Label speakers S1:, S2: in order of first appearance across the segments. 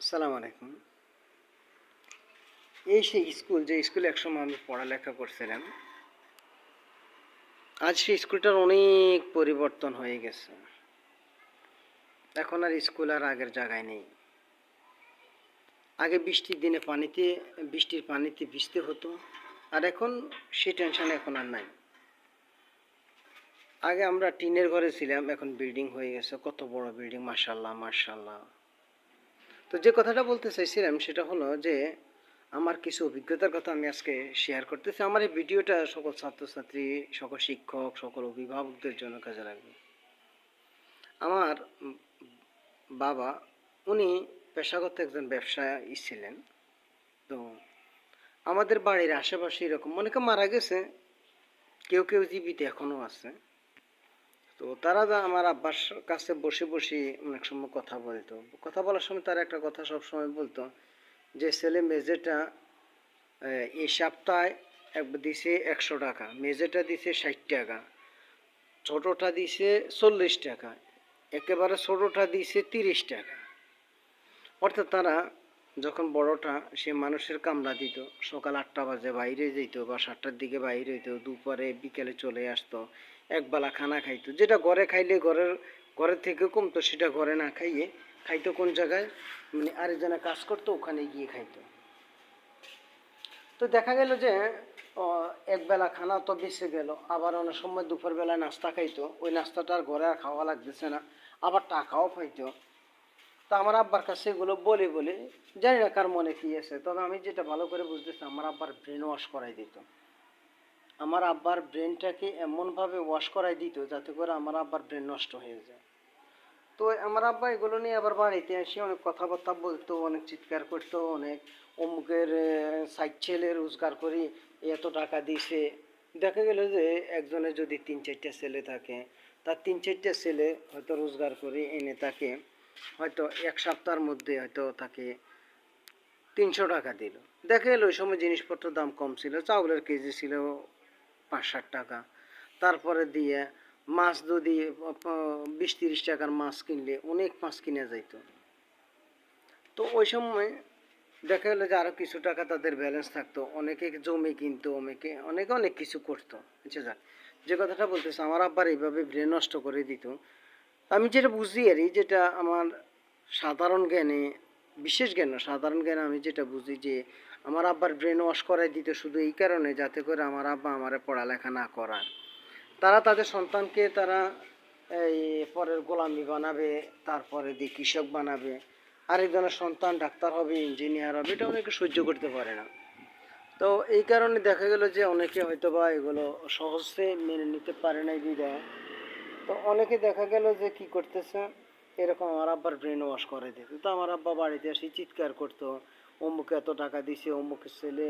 S1: আসসালামু আলাইকুম। এই সেই স্কুল, যে স্কুলে একসময় আমি পড়ালেখা করছিলাম, আজ সেই স্কুলটার অনেক পরিবর্তন হয়ে গেছে। এখন আর স্কুল আর আগের জায়গায় নেই। আগে বৃষ্টির দিনে পানিতে, বৃষ্টির পানিতে ভিজতে হতো, আর এখন সেই টেনশন এখন আর নাই। আগে আমরা টিনের ঘরে ছিলাম, এখন বিল্ডিং হয়ে গেছে, কত বড় বিল্ডিং মার্শাল্লাহ মার্শাল্লাহ তো যে কথাটা বলতে চাইছিলাম সেটা হলো যে আমার কিছু অভিজ্ঞতার কথা আমি আজকে শেয়ার করতেছি। আমার এই ভিডিওটা সকল ছাত্রছাত্রী, সকল শিক্ষক, সকল অভিভাবকদের জন্য কাজে লাগবে। আমার বাবা, উনি পেশাগত একজন ব্যবসায়ী ছিলেন। তো আমাদের বাড়ির আশেপাশে এরকম অনেকে মারা গেছে, কেউ কেউ জীবিত এখনও আছে। তো তারা আমার আব্বার কাছে বসে বসে অনেক সময় কথা বলতো। কথা বলার সময় তারা একটা কথা সব সময় বলতো যে, ছেলে মেজেটা এই সপ্তাহে এক- দিছে একশো টাকা মেজেটা দিছে ষাট টাকা, ছোটোটা দিছে চল্লিশ টাকা, একেবারে ছোটোটা দিছে তিরিশ টাকা। অর্থাৎ তারা যখন বড়টা, সে মানুষের কামলা দিত। সকাল আটটা বাজে বাইরে যেত বা সাতটার দিকে বাইরে হইতো, দুপুরে বিকেলে চলে আসতো একবেলা খানা খাইতো। যেটা ঘরে খাইলে ঘরের ঘরের থেকে কমতো সেটা ঘরে না খাইয়ে খাইতো কোন জায়গায়? মানে আরেকজনে কাজ করতো, ওখানে গিয়ে খাইতো। তো দেখা গেল যে একবেলা খানা তো বেঁচে গেল, আবার অনেক সময় দুপুরবেলা নাস্তা খাইতো। ওই নাস্তাটা আর ঘরে আর খাওয়া লাগতেছে না। আবার টাকাও পাইতো। তো আমার আব্বার কাছে এগুলো বলে বলে, জানি না কার মনে কি আছে, তবে আমি যেটা ভালো করে বুঝতেছি আমার আব্বার ব্রেন ওয়াশ করাই দিত। আমার আব্বার ব্রেনটাকে এমনভাবে ওয়াশ করাই দিত যাতে করে আমার আব্বার ব্রেন নষ্ট হয়ে যায়। তো আমার আব্বা এগুলো নিয়ে আবার বাড়িতে এসে অনেক কথাবার্তা বলতো, অনেক চিৎকার করতো, অনেক অমুকের সাইড ছেলে রোজগার করি এত টাকা দিছে। দেখা গেল যে একজনের যদি তিন চারটা ছেলে থাকে, তার তিন চারটা ছেলে হয়তো রোজগার করে এনে তাকে হয়তো এক সপ্তাহের মধ্যে হয়তো তাকে তিনশো টাকা দিল। দেখা গেল ওই সময় জিনিসপত্রের দাম কম ছিল, চাউলের কেজি ছিল পাঁচ ষাট টাকা। তারপরে দিয়ে মাছ যদি বিশ তিরিশ টাকার মাছ কিনলে অনেক মাছ কিনে যাইত। তো ওই সময় দেখা গেলো যে আরও কিছু টাকা তাদের ব্যালেন্স থাকতো। অনেকে জমি কিনতো, অনেকে অনেকে অনেক কিছু করতো। যাক যে কথাটা বলতেছে, আমার আব্বার এইভাবে ব্রেন নষ্ট করে দিত। আমি যেটা বুঝি আর যেটা আমার সাধারণ জ্ঞানে বিশেষ জ্ঞান না, সাধারণ জ্ঞানে আমি যেটা বুঝি যে আমার আব্বার ব্রেন ওয়াশ করাই দিত শুধু এই কারণে যাতে করে আমার আব্বা আমারে পড়ালেখা না করায় তারা তাদের সন্তানকে তারা এই পরের গোলামি বানাবে তারপরে দিয়ে কৃষক বানাবে আরেকজনের সন্তান ডাক্তার হবে ইঞ্জিনিয়ার হবে এটা অনেকে সহ্য করতে পারে না। তো এই কারণে দেখা গেল যে অনেকে হয়তো বা এগুলো সহজে মেনে নিতে পারে না বিদায় তো অনেকে দেখা গেল যে কি করতেছে, এরকম আমার আব্বার ব্রেন ওয়াশ করে দিত তো আমার আব্বা বাড়িতে এসে চিৎকার করতো, অমুকে এত টাকা দিছে, অমুকের ছেলে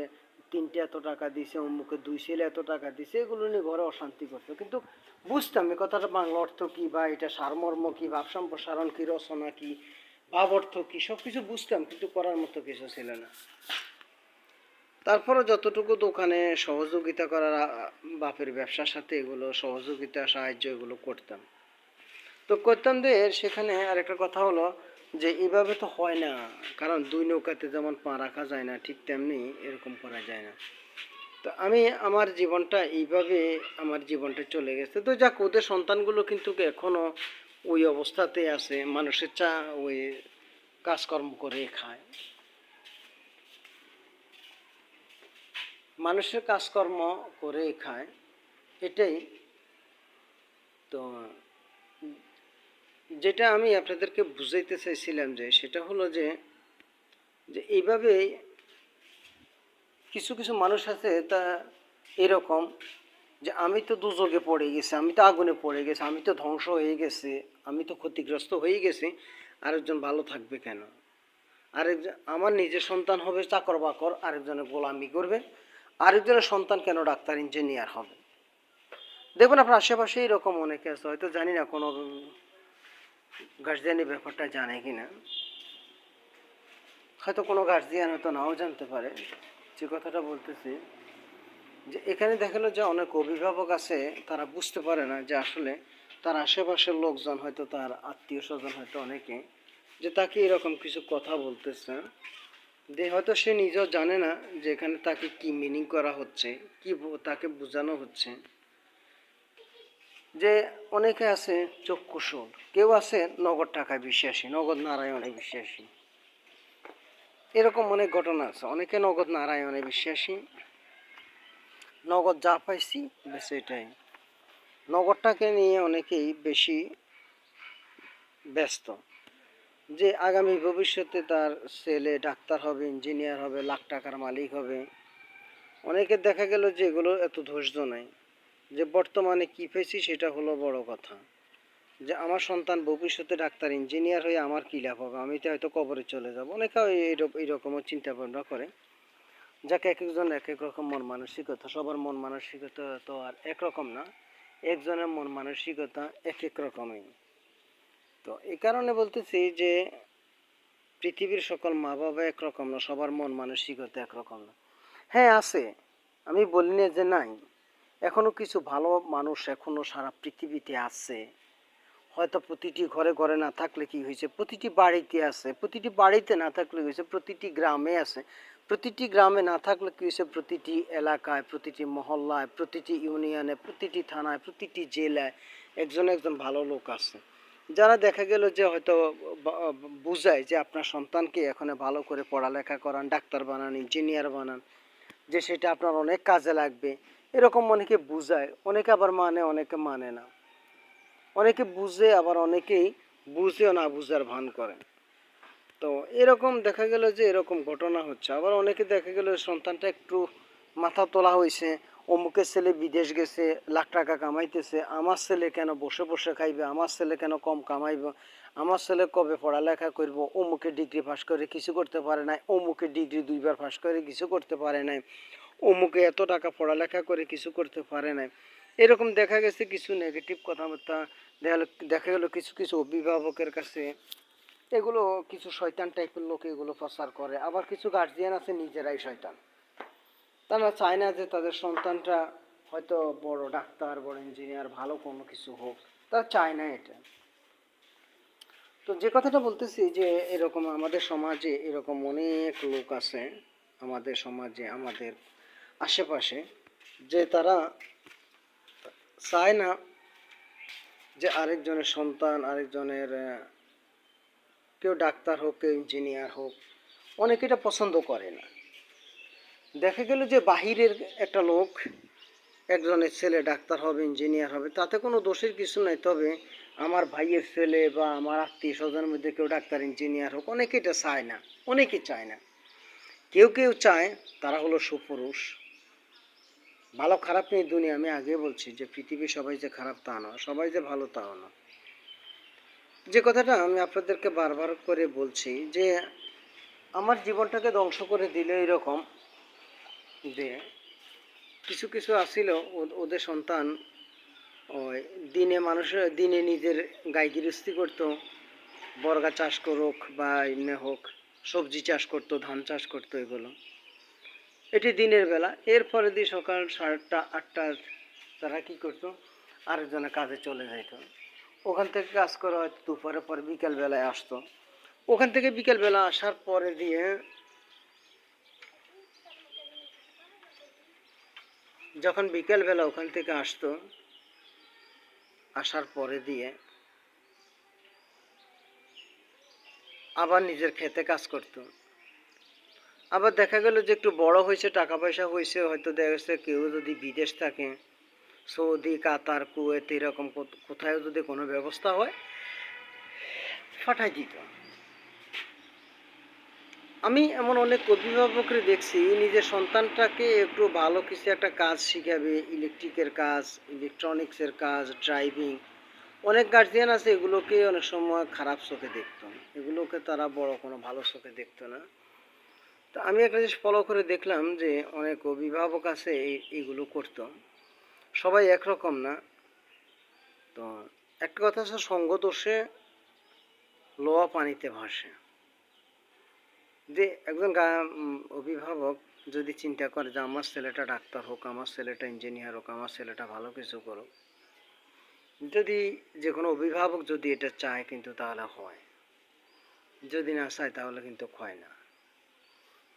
S1: তিনটে এত টাকা দিছে, অমুকে দুই ছেলে এত টাকা দিছে। এগুলো নিয়ে ঘরে অশান্তি করতো। কিন্তু বুঝতাম এই কথাটা বাংলা অর্থ কি বা এটা সারমর্ম কি, ভাব সম্প্রসারণ কি, রচনা কি, ভাব অর্থ কি সব কিছু বুঝতাম, কিন্তু করার মতো কিছু ছিল না। তারপরে যতটুকু দোকানে সহযোগিতা করার বাপের ব্যবসার সাথে এগুলো সহযোগিতা, সাহায্য এগুলো করতাম। তো করতাম যে সেখানে আরেকটা কথা হলো যে, এভাবে তো হয় না। কারণ দুই নৌকাতে যেমন পা রাখা যায় না, ঠিক তেমনি এরকম করা যায় না। তো আমি আমার জীবনটা এইভাবে আমার জীবনটা চলে গেছে। তো যাক, ওদের সন্তানগুলো কিন্তু এখনও ওই অবস্থাতে আছে। মানুষের চা, ওই কাজকর্ম করে খায়। মানুষের কাজকর্ম করে খায়, এটাই তো, যেটা আমি আপনাদেরকে বুঝাইতে চাইছিলাম যে, সেটা হলো যে যে এইভাবে কিছু কিছু মানুষ আছে, তা এরকম যে আমি তো দুযোগে পড়ে গেছি, আমি তো আগুনে পড়ে গেছি, আমি তো ধ্বংস হয়ে গেছি, আমি তো ক্ষতিগ্রস্ত হয়ে গেছি, আরেকজন ভালো থাকবে কেন? আরেকজন, আমার নিজের সন্তান হবে চাকর বাকর, আরেকজনের গোলামি করবে আরেকজনের সন্তান কেন ডাক্তার ইঞ্জিনিয়ার হবে? দেখুন, আপনার আশেপাশে এরকম অনেকে আছে, হয়তো জানি না কোনো গার্জিয়ানের ব্যাপারটা জানে কি না হয়তো কোনো গার্জিয়ান হয়তো নাও জানতে পারে। যে কথাটা বলতেছি, যে এখানে দেখাল যে অনেক অভিভাবক আছে, তারা বুঝতে পারে না যে আসলে তার আশেপাশের লোকজন, হয়তো তার আত্মীয় স্বজন হয়তো অনেকে, যে তাকে এরকম কিছু কথা বলতেছে। যে হয়তো সে নিজেও জানে না যে এখানে তাকে কি মিনিং করা হচ্ছে, কি তাকে বোঝানো হচ্ছে। যে অনেকে আছে চক্ষুসুর। কেউ আছে নগদ টাকায় বিশ্বাসী, নগদ নারায়ণে বিশ্বাসী। এরকম অনেক ঘটনা আছে। অনেকে নগদ নারায়ণে বিশ্বাসী, নগদ যা পাইছি বেশ এটাই। নগদটাকে নিয়ে অনেকেই বেশি ব্যস্ত। যে আগামী ভবিষ্যতে তার ছেলে ডাক্তার হবে, ইঞ্জিনিয়ার হবে, লাখ টাকার মালিক হবে অনেকের দেখা গেল যে এগুলো এত ধৈর্য নাই। যে বর্তমানে কি পেয়েছি সেটা হলো বড় কথা। যে আমার সন্তান ভবিষ্যতে ডাক্তার, ইঞ্জিনিয়ার হয়ে আমার কী লাভ হবে? আমি তো হয়তো কবরে চলে যাব। অনেকে এইরকম এইরকমও চিন্তা ভাবনা করে। যাকে, এক একজন এক এক রকম মন মানসিকতা। সবার মন মানসিকতা তো আর একরকম না। একজনের মন মানসিকতা এক এক রকমই। তো এই কারণে বলতেছি যে পৃথিবীর সকল মা বাবা একরকম না, সবার মন মানসিকতা একরকম না। হ্যাঁ আছে। আমি বলি না যে নাই। এখনও কিছু ভালো মানুষ এখনও সারা পৃথিবীতে আছে। হয়তো প্রতিটি ঘরে ঘরে না থাকলে কি হয়েছে? প্রতিটি বাড়িতে আছে। প্রতিটি বাড়িতে না থাকলে হয়েছে? প্রতিটি গ্রামে আছে। প্রতিটি গ্রামে না থাকলে কি হয়েছে? প্রতিটি এলাকায়, প্রতিটি মহল্লায়, প্রতিটি ইউনিয়নে, প্রতিটি থানায়, প্রতিটি জেলায় একজন একজন ভালো লোক আছে। যারা দেখা গেল যে হয়তো বুঝায় যে আপনার সন্তানকে এখানে ভালো করে পড়ালেখা করান, ডাক্তার বানান ইঞ্জিনিয়ার বানান, যে সেটা আপনার অনেক কাজে লাগবে। এরকম অনেকে বুঝায়, অনেকে আবার মানে অনেকে মানে না। অনেকে বুঝে, আবার অনেকেই বুঝেও না বুঝার ভান করে তো এরকম দেখা গেল যে এরকম ঘটনা হচ্ছে। আবার অনেকে দেখা গেল সন্তানটা একটু মাথা তোলা হয়েছে অমুকের ছেলে বিদেশ গেছে, লাখ টাকা কামাইতেছে, আমার ছেলে কেন বসে বসে খাইবে, আমার ছেলে কেন কম কামাইব, আমার ছেলে কবে পড়ালেখা করব অমুকে ডিগ্রি পাস করে কিছু করতে পারে নাই অমুকে ডিগ্রি দুইবার পাস করে কিছু করতে পারে নাই, অমুকে এত টাকা পড়ালেখা করে কিছু করতে পারে নাই। এরকম দেখা গেছে কিছু নেগেটিভ কথাবার্তা, দেখা দেখা গেলো কিছু কিছু অভিভাবকের কাছে, এগুলো কিছু শয়তান টাইপের লোক এগুলো প্রচার করে, আবার কিছু গার্জিয়ান আছে, নিজেরাই শয়তান। তারা চায় না যে তাদের সন্তানটা হয়তো বড় ডাক্তার, বড় ইঞ্জিনিয়ার ভালো কোনো কিছু হোক। তারা চায় না এটা। তো যে কথাটা বলতেছি যে এরকম আমাদের সমাজে এরকম অনেক লোক আছে, আমাদের সমাজে, আমাদের আশেপাশে, যে তারা চায় না যে আরেকজনের সন্তান, আরেকজনের কেউ ডাক্তার হোক, কেউ ইঞ্জিনিয়ার হোক, অনেকে এটা পছন্দ করে না। দেখা গেল যে বাহিরের একটা লোক, একজনের ছেলে ডাক্তার হবে ইঞ্জিনিয়ার হবে, তাতে কোনো দোষের কিছু নাই। তবে আমার ভাইয়ের ছেলে বা আমার আত্মীয় স্বজনের মধ্যে কেউ ডাক্তার ইঞ্জিনিয়ার হোক অনেকে এটা চায় না অনেকে চায় না। কেউ কেউ চায় তারা হলো সুপুরুষ। ভালো খারাপ নেই দুনিয়া। আমি আগে বলছি যে পৃথিবী সবাই যে খারাপ তা নয়, সবাই যে ভালো তাও না যে কথাটা আমি আপনাদেরকে বারবার করে বলছি যে আমার জীবনটাকে ধ্বংস করে দিল এরকম যে কিছু কিছু আসিল ওদের সন্তান, ওই দিনে মানুষের, দিনে নিজের গাই গৃহস্থী করতো, বর্গা চাষ করুক বা এমনি হোক, সবজি চাষ করতো, ধান চাষ করতো এগুলো। এটি দিনের বেলা এরপরে দিয়ে সকাল সাতটা আটটা তারা কি করতো? আরেকজনের কাজে চলে যাইতো। ওখান থেকে কাজ করা হয়তো দুপুরে পর বিকেলবেলায় আসতো। ওখান থেকে বিকেলবেলা আসার পরে দিয়ে যখন বিকেল বেলা ওখান থেকে আসতো, আসার পরে দিয়ে আবার নিজের খেতে কাজ করতো। আবার দেখা গেল যে একটু বড় হয়েছে টাকা পয়সা হয়েছে, হয়তো দেখা গেছে কেউ যদি বিদেশ থাকে, সৌদি, কাতার, কুয়েত, এরকম কোথ- কোথাও যদি কোনো ব্যবস্থা হয়, পাঠাই দিত। আমি এমন অনেক অভিভাবকরে দেখছি, নিজের সন্তানটাকে একটু ভালো কিছু একটা কাজ শিখাবে ইলেকট্রিকের কাজ ইলেকট্রনিক্সের কাজ ড্রাইভিং অনেক গার্জিয়ান আছে এগুলোকে অনেক সময় খারাপ চোখে দেখতো। এগুলোকে তারা বড় কোনো ভালো চোখে দেখতো না। তো আমি একটা জিনিস ফলো করে দেখলাম যে, অনেক অভিভাবক আছে এই- এইগুলো করতো। সবাই একরকম না। তো একটা কথা হচ্ছে সঙ্গ দোষে, লোয়া পানিতে ভাসে। যে একজন অভিভাবক যদি চিন্তা করে যে আমার ছেলেটা ডাক্তার হোক, আমার ছেলেটা ইঞ্জিনিয়ার হোক, আমার ছেলেটা ভালো কিছু করুক, যদি যে কোনো অভিভাবক যদি এটা চায় কিন্তু তাহলে হয়। যদি না চায় তাহলে কিন্তু হয় না।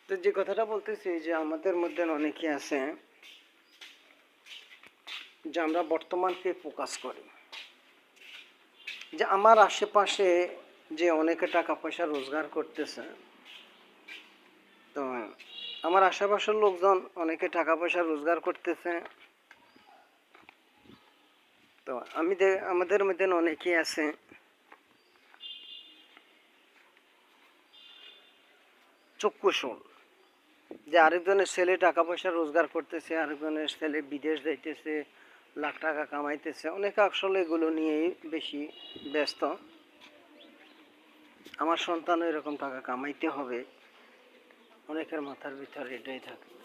S1: তো যে কথাটা বলতেছি যে আমাদের মধ্যে অনেকে আছে যে আমরা বর্তমানকে ফোকাস করি। যে আমার আশেপাশে যে অনেকে টাকা পয়সা রোজগার করতেছে তো, আমার আশেপাশের লোকজন অনেকে টাকা পয়সা রোজগার করতেছে। তো, আমি আমাদের মধ্যে অনেকেই আছে। চক্ষুশূল যে আরেকজনের ছেলে টাকা পয়সা রোজগার করতেছে, আরেকজনের ছেলে বিদেশ যাইতেছে, লাখ টাকা কামাইতেছে। অনেকে আসলে এগুলো নিয়েই বেশি ব্যস্ত। আমার সন্তানও এরকম টাকা কামাইতে হবে। অনেকের মাথার ভিতরে এটাই থাকে।